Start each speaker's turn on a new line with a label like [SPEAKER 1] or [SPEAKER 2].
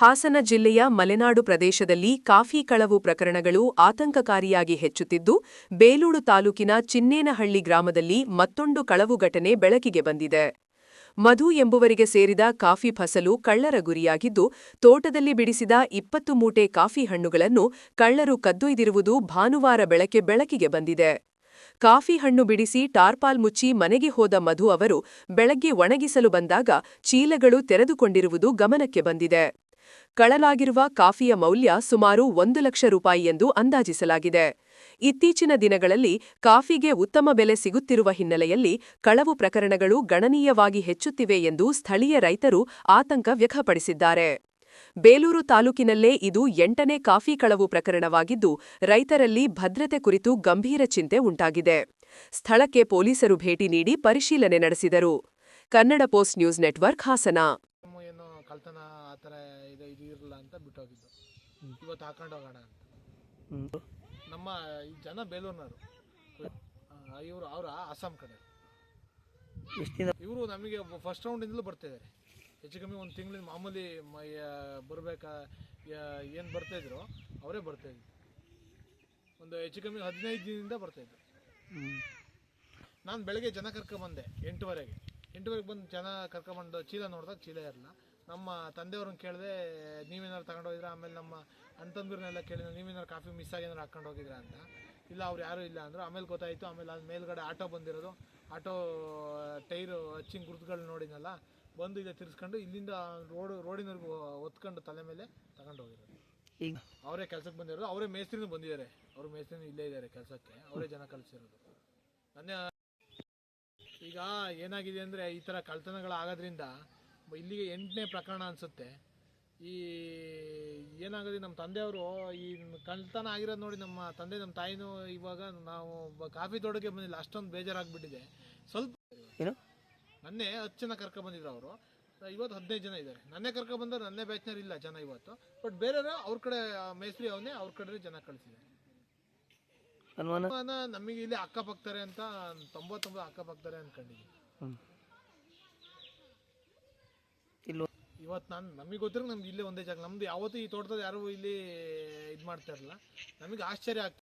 [SPEAKER 1] ಹಾಸನ ಜಿಲ್ಲೆಯ ಮಲೆನಾಡು ಪ್ರದೇಶದಲ್ಲಿ ಕಾಫಿ ಕಳವು ಪ್ರಕರಣಗಳು ಆತಂಕಕಾರಿಯಾಗಿ ಹೆಚ್ಚುತ್ತಿದ್ದು, ಬೇಲೂರು ತಾಲೂಕಿನ ಚಿನ್ನೇನಹಳ್ಳಿ ಗ್ರಾಮದಲ್ಲಿ ಮತ್ತೊಂದು ಕಳವು ಘಟನೆ ಬೆಳಕಿಗೆ ಬಂದಿದೆ. ಮಧು ಎಂಬುವರಿಗೆ ಸೇರಿದ ಕಾಫಿ ಫಸಲು ಕಳ್ಳರ ಗುರಿಯಾಗಿದ್ದು, ತೋಟದಲ್ಲಿ ಬಿಡಿಸಿದ ಇಪ್ಪತ್ತು ಮೂಟೆ ಕಾಫಿ ಹಣ್ಣುಗಳನ್ನು ಕಳ್ಳರು ಕದ್ದೊಯ್ದಿರುವುದು ಭಾನುವಾರ ಬೆಳಕೆ ಬೆಳಕಿಗೆ ಬಂದಿದೆ. ಕಾಫಿ ಹಣ್ಣು ಬಿಡಿಸಿ ಟಾರ್ಪಾಲ್ ಮುಚ್ಚಿ ಮನೆಗೆ ಹೋದ ಮಧು ಅವರು ಬೆಳಗ್ಗೆ ಒಣಗಿಸಲು ಬಂದಾಗ ಚೀಲಗಳು ತೆರೆದುಕೊಂಡಿರುವುದು ಗಮನಕ್ಕೆ ಬಂದಿದೆ. ಕಳಲಾಗಿರುವ ಕಾಫಿಯ ಮೌಲ್ಯ ಸುಮಾರು ಒಂದು ಲಕ್ಷ ರೂಪಾಯಿ ಎಂದು ಅಂದಾಜಿಸಲಾಗಿದೆ. ಇತ್ತೀಚಿನ ದಿನಗಳಲ್ಲಿ ಕಾಫಿಗೆ ಉತ್ತಮ ಬೆಲೆ ಸಿಗುತ್ತಿರುವ ಹಿನ್ನೆಲೆಯಲ್ಲಿ ಕಳವು ಪ್ರಕರಣಗಳು ಗಣನೀಯವಾಗಿ ಹೆಚ್ಚುತ್ತಿವೆ ಎಂದು ಸ್ಥಳೀಯ ರೈತರು ಆತಂಕ ವ್ಯಕ್ತಪಡಿಸಿದ್ದಾರೆ. ಬೇಲೂರು ತಾಲೂಕಿನಲ್ಲೇ ಇದು ಎಂಟನೇ ಕಾಫಿ ಕಳವು ಪ್ರಕರಣವಾಗಿದ್ದು, ರೈತರಲ್ಲಿ ಭದ್ರತೆ ಕುರಿತು ಗಂಭೀರ ಚಿಂತೆ ಉಂಟಾಗಿದೆ. ಸ್ಥಳಕ್ಕೆ ಪೊಲೀಸರು ಭೇಟಿ ನೀಡಿ ಪರಿಶೀಲನೆ ನಡೆಸಿದರು. Kannada post news network Hassan.
[SPEAKER 2] ಕಳ್ತನ ಆ ಥರ ಇದು ಇದು ಇರಲ್ಲ ಅಂತ ಬಿಟ್ಟೋಗಿದ್ದು. ಇವತ್ತು ಹಾಕೊಂಡು ಹೋಗೋಣ ಅಂತ. ನಮ್ಮ ಈ ಜನ ಬೇಲೂರ್ನವರು. ಇವರು ಅವರ ಅಸ್ಸಾಂ ಕಡೆ. ಇವರು ನಮಗೆ ಫಸ್ಟ್ ರೌಂಡಿಂದಲೂ ಬರ್ತಿದ್ದಾರೆ ಹೆಚ್ಚು ಕಮ್ಮಿ ಒಂದು ತಿಂಗಳಿಂದ ಮಾಮೂಲಿ ಬರಬೇಕಾ ಏನು ಬರ್ತಾಯಿದ್ರು ಅವರೇ ಬರ್ತಾಯಿದ್ರು ಒಂದು ಹೆಚ್ಚು ಕಮ್ಮಿ ಹದಿನೈದು ದಿನದಿಂದ ಬರ್ತಾಯಿದ್ರು ನಾನು ಬೆಳಗ್ಗೆ ಜನ ಕರ್ಕೊಂಬಂದೆ ಎಂಟುವರೆಗೆ. ಎಂಟುವರೆಗೆ ಬಂದು ಜನ ಕರ್ಕೊಂಡ್ಬಂದು ಚೀಲ ನೋಡಿದಾಗ ಚೀಲ ಇರಲ್ಲ. ನಮ್ಮ ತಂದೆಯವ್ರನ್ನ ಕೇಳಿದೆ ನೀವೇನಾರು ತಗೊಂಡು ಹೋಗಿದ್ರ? ಆಮೇಲೆ ನಮ್ಮ ಅಂತಂದ್ರನ್ನೆಲ್ಲ ಕೇಳಿದ್ರೆ ನೀವೇನಾರು ಕಾಫಿ ಮಿಸ್ ಆಗಿ ಏನಾರು ಹಾಕೊಂಡು ಹೋಗಿದ್ರಾ? ಅಂತ. ಇಲ್ಲ ಅವ್ರು ಯಾರೂ ಇಲ್ಲ ಅಂದರು. ಆಮೇಲೆ ಗೊತ್ತಾಯಿತು ಆಮೇಲೆ ಅದು ಮೇಲ್ಗಡೆ ಆಟೋ ಬಂದಿರೋದು. ಆಟೋ ಟೈರು ಹಚ್ಚಿನ ಗುರುತುಗಳು ನೋಡಿನಲ್ಲ ಬಂದು ಇದೆ ತಿರ್ಸ್ಕೊಂಡು ಇಲ್ಲಿಂದ ರೋಡ್ ರೋಡಿನವರೆಗೂ ಹೊತ್ಕೊಂಡು ತಲೆ ಮೇಲೆ ತಗೊಂಡು ಹೋಗಿರೋದು.
[SPEAKER 3] ಈಗ?
[SPEAKER 2] ಅವರೇ ಕೆಲಸಕ್ಕೆ ಬಂದಿರೋದು. ಅವರೇ ಮೇಸ್ತ್ರಿನೂ ಬಂದಿದ್ದಾರೆ. ಅವ್ರ ಮೇಸ್ತ್ರಿನೂ ಇಲ್ಲೇ ಇದ್ದಾರೆ ಕೆಲಸಕ್ಕೆ. ಅವರೇ ಜನ ಕಳಿಸಿರೋದು. ನನ್ನ ಈಗ ಏನಾಗಿದೆ ಅಂದರೆ ಈ ಥರ ಕಳ್ತನಗಳಾಗೋದ್ರಿಂದ ಇಲ್ಲಿಗೆ ಎಂಟನೇ ಪ್ರಕರಣ ಅನಿಸುತ್ತೆ. ಈ ಏನಾಗಿದೆ ನಮ್ಮ ತಂದೆಯವರು ಈ ಕಳ್ತನ ಆಗಿರೋದು ನೋಡಿ ನಮ್ಮ ತಂದೆ ನಮ್ಮ ತಾಯಿನೂ ಇವಾಗ ನಾವು ಕಾಫಿ ತೋಟಕ್ಕೆ ಬಂದಿಲ್ಲ ಅಷ್ಟೊಂದು ಬೇಜಾರಾಗ್ಬಿಟ್ಟಿದೆ. ಸ್ವಲ್ಪ
[SPEAKER 3] ಏನು?
[SPEAKER 2] ನನ್ನೇ ಹತ್ತು ಜನ ಕರ್ಕೊ ಬಂದಿದ್ರು ಅವರು. ಇವತ್ತು ಹದಿನೈದು ಜನ ಇದ್ದಾರೆ. ನನ್ನೇ ಕರ್ಕೊ ಬಂದ್ರೆ ನನ್ನೇ ಬ್ಯಾಚ್ನವ್ರು ಇಲ್ಲ ಜನ ಇವತ್ತು. ಬಟ್ ಬೇರೆಯವರು ಅವ್ರ ಕಡೆ ಮೇಸ್ತ್ರಿ ಅವನೇ ಅವ್ರ ಕಡೆ ಜನ ಕಳಿಸಿದ್ದಾರೆ.
[SPEAKER 3] ಅನುಮಾನ?
[SPEAKER 2] ನಮಗೆ ಇಲ್ಲಿ ಅಕ್ಕಪಕ್ತಾರೆ ಅಂತ ತೊಂಬತ್ತೊಂಬತ್ತು ಅಕ್ಕಪಕ್ತಾರೆ ಅನ್ಕೊಂಡಿದ್ದೀನಿ.
[SPEAKER 3] ಹ್ಞೂ ಇಲ್ಲ
[SPEAKER 2] ಇವತ್ತು ನಾನು ನಮಗೆ ಗೊತ್ತಿರೋ ನಮ್ಗೆ ಇಲ್ಲೇ ಒಂದೇ ಜಾಗ. ನಮ್ದು ಯಾವತ್ತೂ ಈ ತೋಟದಲ್ಲಿ ಯಾರು ಇಲ್ಲಿ ಇದು ಮಾಡ್ತಾ ಇರಲಿಲ್ಲ. ನಮಗೆ ಆಶ್ಚರ್ಯ ಆಗ್ತಾ